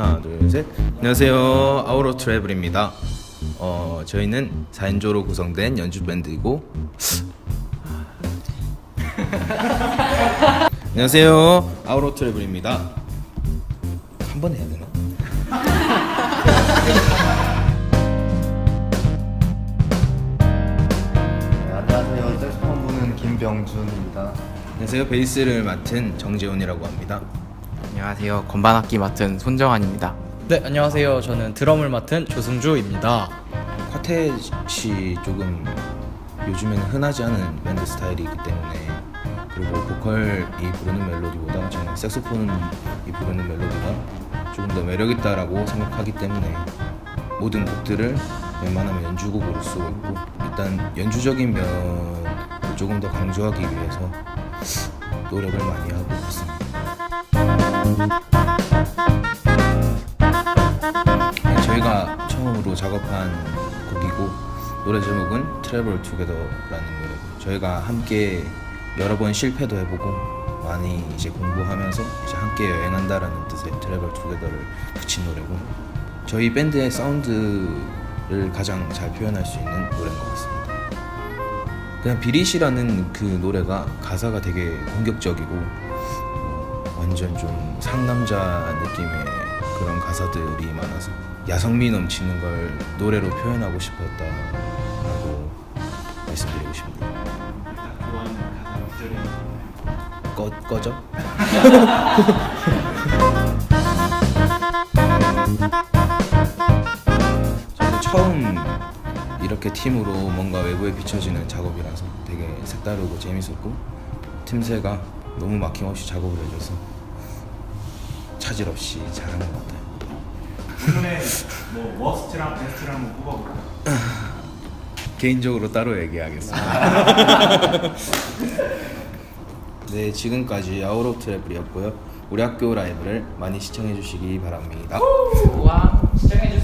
하나 둘셋. 안녕하세요. 아우로 트래블입니다. 어 저희는 4인조로 구성된 연주 밴드이고. 안녕하세요. 아우로 트래블입니다. 한 번 해야 되나? 네, 안녕하세요. 색소폰 부는 김병준입니다. 안녕하세요. 베이스를 맡은 정재훈이라고 합니다 안녕하세요. 건반악기 맡은 손정환입니다. 네 안녕하세요 저는 드럼을 맡은 조승주입니다 쿼텟이 조금 요즘에는 흔하지 않은 밴드 스타일이기 때문에 그리고 보컬이 부르는 멜로디보다 저는 색소폰이 부르는 멜로디가 조금 더 매력 있다라고 생각하기 때문에 모든 곡들을 웬만하면 연주곡으로 쓰고 있고 일단 연주적인 면을 조금 더 강조하기 위해서 노력을 많이 하고 있습니다. 네, 저희가 처음으로 작업한 곡이고 노래 제목은 트래블 투게더라는 노래고 저희가 함께 여러 번 실패도 해보고 많이 이제 공부하면서 이제 함께 여행한다라는 뜻의 트래블 투게더를 붙인 노래고 저희 밴드의 사운드를 가장 잘 표현할 수 있는 노래인 것 같습니다. 그냥 비릿이라는 그 노래가 가사가 되게 공격적이고 어, 완전 좀 상남자 느낌의 그런 가사들이 많아서 야성미 넘치는 걸 노래로 표현하고 싶었다라고 말씀드리고 싶네요. 꺼 꺼져? 처음 이렇게 팀으로 뭔가 외부에 비춰지는 작업이라서 되게 색다르고 재밌었고 틈새가 너무 막힘없이 작업을 해줘서 차질 없이 잘한 것 같아요. 오늘의 뭐 워스트랑 베스트를 한번 뽑아볼까요? 개인적으로 따로 얘기하겠습니다. 네, 지금까지 아우로 트래블이었고요. 우리 학교 라이브를 많이 시청해 주시기 바랍니다. 우와 시청해주세요